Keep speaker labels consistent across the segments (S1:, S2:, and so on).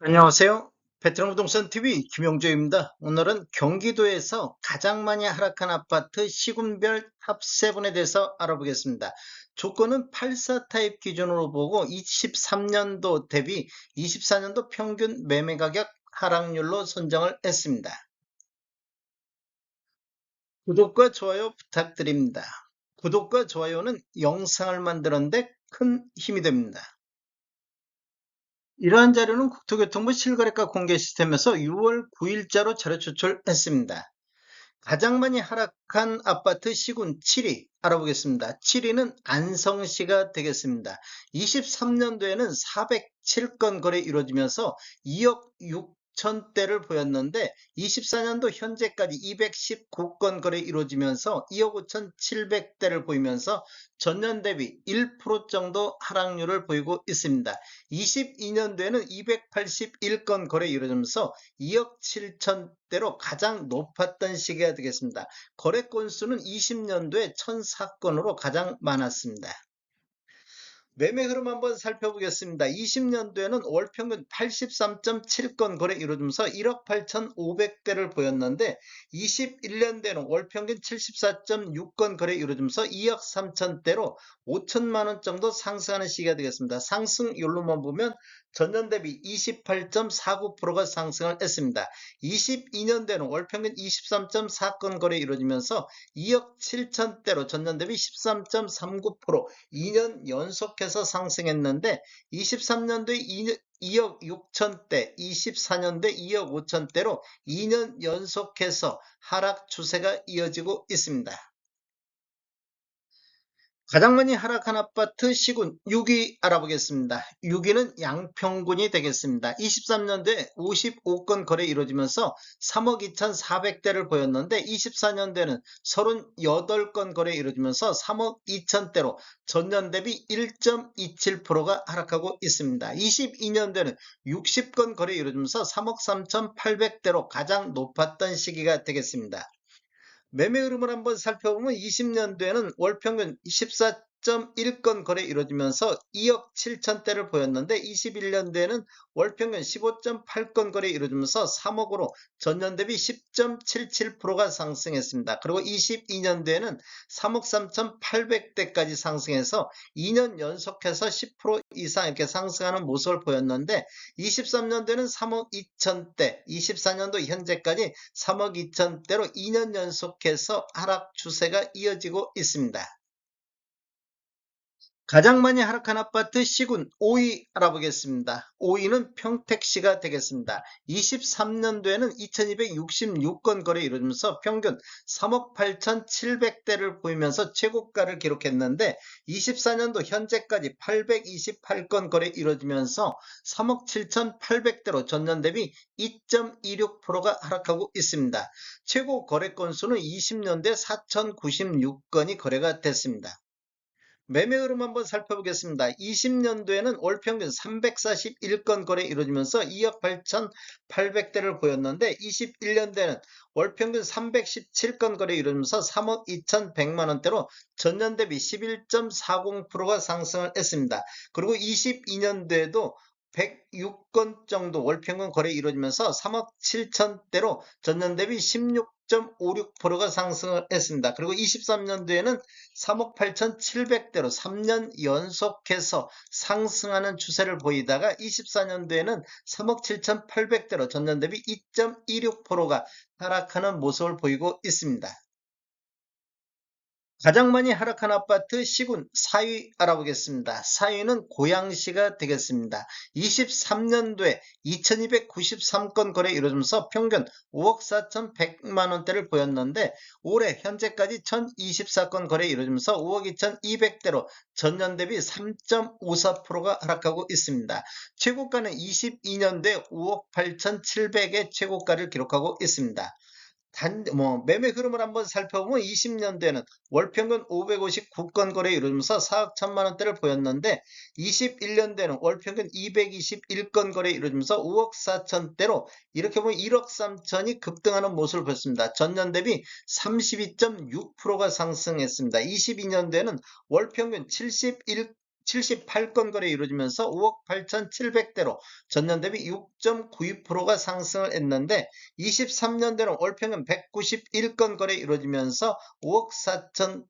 S1: 안녕하세요. 베트남 부동산 TV 김용조입니다. 오늘은 경기도에서 가장 많이 하락한 아파트 시군별 탑 7에 대해서 알아보겠습니다. 조건은 84 타입 기준으로 보고 23년도 대비 24년도 평균 매매 가격 하락률로 선정을 했습니다. 구독과 좋아요 부탁드립니다. 구독과 좋아요는 영상을 만드는데 큰 힘이 됩니다. 이러한 자료는 국토교통부 실거래가 공개 시스템에서 6월 9일자로 자료 추출했습니다. 가장 많이 하락한 아파트 시군 7위 알아보겠습니다. 7위는 안성시가 되겠습니다. 23년도에는 407건 거래 이루어지면서 2억 6 천대를 보였는데 24년도 현재까지 219건 거래 이루어지면서 2억 5천7백대를 보이면서 전년 대비 1% 정도 하락률을 보이고 있습니다. 22년도에는 281건 거래 이루어지면서 2억 7천대로 가장 높았던 시기가 되겠습니다. 거래 건수는 20년도에 1004건으로 가장 많았습니다. 매매 흐름 한번 살펴보겠습니다. 20년도에는 월 평균 83.7건 거래 이루어지면서 1억 8,500대를 보였는데 21년도에는 월 평균 74.6건 거래 이루어지면서 2억 3천대로 5천만 원 정도 상승하는 시기가 되겠습니다. 상승률로만 보면 전년 대비 28.49%가 상승을 했습니다. 22년도에는 월 평균 23.4건 거래 이루어지면서 2억 7천대로 전년 대비 13.39% 2년 연속해서 상승했는데 23년도에 2억 6천대, 24년도에 2억 5천대로 2년 연속해서 하락 추세가 이어지고 있습니다. 가장 많이 하락한 아파트 시군 6위 알아보겠습니다. 6위는 양평군이 되겠습니다. 23년도에 55건 거래 이루어지면서 3억 2,400대를 보였는데 24년도에는 38건 거래 이루어지면서 3억 2천대로 전년 대비 1.27%가 하락하고 있습니다. 22년도에는 60건 거래 이루어지면서 3억 3,800대로 가장 높았던 시기가 되겠습니다. 매매 흐름을 한번 살펴보면 20년도에는 월 평균 14.1건 거래 이루어지면서 2억 7천대를 보였는데 21년도에는 월 평균 15.8건 거래 이루어지면서 3억으로 전년 대비 10.77%가 상승했습니다. 그리고 22년도에는 3억 3,800대까지 상승해서 2년 연속해서 10% 이상 이렇게 상승하는 모습을 보였는데 23년도에는 3억 2천대, 24년도 현재까지 3억 2천대로 2년 연속해서 하락 추세가 이어지고 있습니다. 가장 많이 하락한 아파트 시군 5위 알아보겠습니다. 5위는 평택시가 되겠습니다. 23년도에는 2266건 거래 이루어지면서 평균 3억 8,700대를 보이면서 최고가를 기록했는데 24년도 현재까지 828건 거래 이루어지면서 3억 7,800대로 전년 대비 2.26%가 하락하고 있습니다. 최고 거래 건수는 20년대 4,096건이 거래가 됐습니다. 매매 흐름 한번 살펴보겠습니다. 20년도에는 월 평균 341건 거래 이루어지면서 2억 8,800대를 보였는데 21년도에는 월 평균 317건 거래 이루어지면서 3억 2,100만 원대로 전년 대비 11.40%가 상승을 했습니다. 그리고 22년도에도 106건 정도 월평균 거래 이루어지면서 3억 7천대로 전년 대비 16.56%가 상승을 했습니다. 그리고 23년도에는 3억 8,700대로 3년 연속해서 상승하는 추세를 보이다가 24년도에는 3억 7,800대로 전년 대비 2.26%가 하락하는 모습을 보이고 있습니다. 가장 많이 하락한 아파트 시군 4위 알아보겠습니다. 4위는 고양시가 되겠습니다. 23년도에 2293건 거래 이루어지면서 평균 5억 4,100만 원대를 보였는데 올해 현재까지 1024건 거래 이루어지면서 5억 2,200대로 전년 대비 3.54%가 하락하고 있습니다. 최고가는 22년도에 5억 8,700의 최고가를 기록하고 있습니다. 단, 뭐, 매매 흐름을 한번 살펴보면 20년대는 월 평균 559건 거래 이루면서 4억 1천만 원대를 보였는데 21년대는 월 평균 221건 거래 이루면서 5억 4천대로 이렇게 보면 1억 3천이 급등하는 모습을 보였습니다. 전년 대비 32.6%가 상승했습니다. 22년대는 월 평균 71 78건 거래 이루어지면서 5억 8,700대로 전년 대비 6.92%가 상승을 했는데 23년대는 월평균 191건 거래 이루어지면서 5억 4천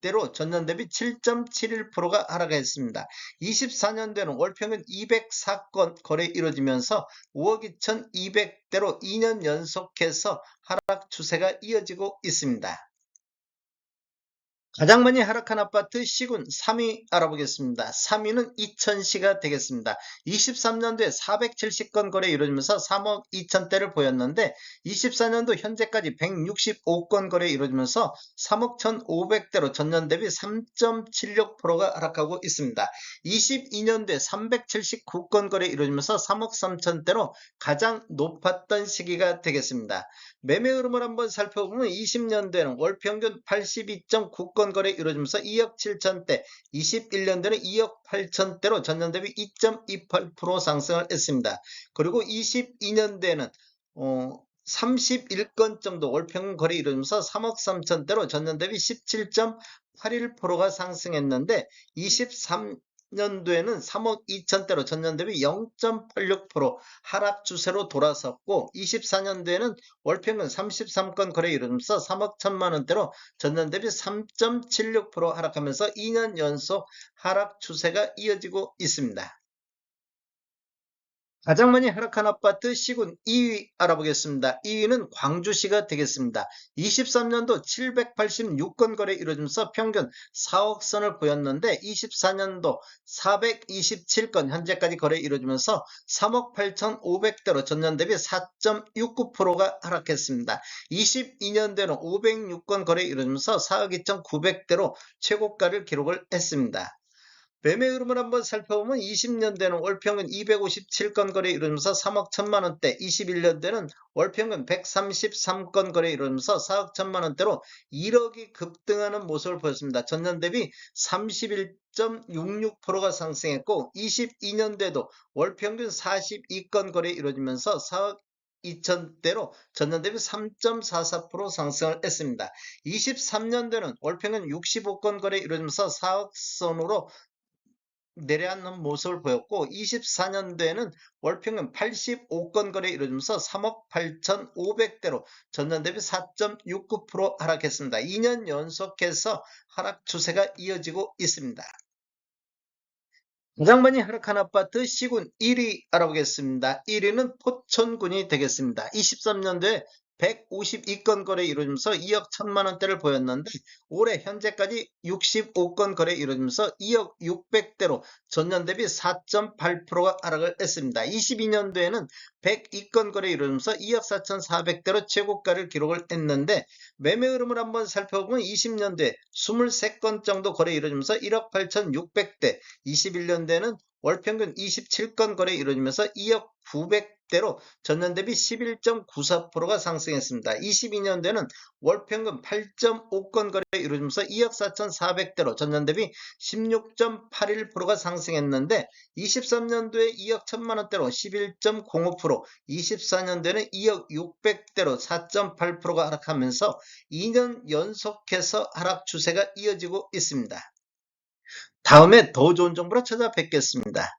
S1: 대로 전년 대비 7.71%가 하락했습니다. 24년도에는 월평균 204건 거래 이루어지면서 5억 2,200대로 2년 연속해서 하락 추세가 이어지고 있습니다. 가장 많이 하락한 아파트 시군 3위 알아보겠습니다. 3위는 이천시가 되겠습니다. 23년도에 470건 거래 이루어지면서 3억 2천대를 보였는데 24년도 현재까지 165건 거래 이루어지면서 3억 1,500대로 전년 대비 3.76%가 하락하고 있습니다. 22년도에 379건 거래 이루어지면서 3억 3천대로 가장 높았던 시기가 되겠습니다. 매매 흐름을 한번 살펴보면 20년도에는 월 평균 82.9건 거래 이루어지면서 2억 7천대, 21년도에는 2억 8천대로 전년 대비 2.28% 상승을 했습니다. 그리고 22년도에는 어, 31건 정도 월평균 거래 이루어지면서 3억 3천대로 전년 대비 17.81%가 상승했는데 23 년도에는 3억 2천대로 전년 대비 0.86% 하락 추세로 돌아섰고 24년도에는 월평균 33건 거래 이루면서 3억 1천만 원대로 전년 대비 3.76% 하락하면서 2년 연속 하락 추세가 이어지고 있습니다. 가장 많이 하락한 아파트 시군 2위 알아보겠습니다. 2위는 광주시가 되겠습니다. 23년도 786건 거래 이루어지면서 평균 4억 선을 보였는데 24년도 427건 현재까지 거래 이루어지면서 3억 8,500대로 전년 대비 4.69%가 하락했습니다. 22년도에는 506건 거래 이루어지면서 4억 2,900대로 최고가를 기록을 했습니다. 매매 흐름을 한번 살펴보면 20년대는 월평균 257건 거래 이루면서 3억 1천만 원대, 21년대는 월평균 133건 거래 이루면서 4억 1천만 원대로 1억이 급등하는 모습을 보였습니다. 전년 대비 31.66%가 상승했고 22년대도 월평균 42건 거래 이루어지면서 4억 2천대로 전년 대비 3.44% 상승을 했습니다. 23년도에는 월평균 65건 거래 이루어지면서 4억 선으로 내려앉는 모습을 보였고 24년도에는 월평균 85건 거래 이루어지면서 3억 8,500대로 전년 대비 4.69% 하락했습니다. 2년 연속해서 하락 추세가 이어지고 있습니다. 가장 많이 하락한 아파트 시군 1위 알아보겠습니다. 1위는 포천군이 되겠습니다. 23년도에 152건 거래 이루어지면서 2억 1천만 원대를 보였는데 올해 현재까지 65건 거래 이루어지면서 2억 600대로 전년 대비 4.8%가 하락을 했습니다. 22년도에는 102건 거래 이루어지면서 2억 4,400대로 최고가를 기록을 했는데 매매 흐름을 한번 살펴보면 20년도에 23건 정도 거래 이루어지면서 1억 8,600대 21년도에는 월평균 27건 거래 이루어지면서 2억 900 대로 전년 대비 11.94%가 상승했습니다. 22년도에는 월 평균 8.5건 거래 이루어지면서 2억 4,400대로 전년 대비 16.81%가 상승했는데 23년도에 2억 1천만 원대로 11.05%, 24년도에는 2억 600대로 4.8%가 하락하면서 2년 연속해서 하락 추세가 이어지고 있습니다. 다음에 더 좋은 정보로 찾아뵙겠습니다.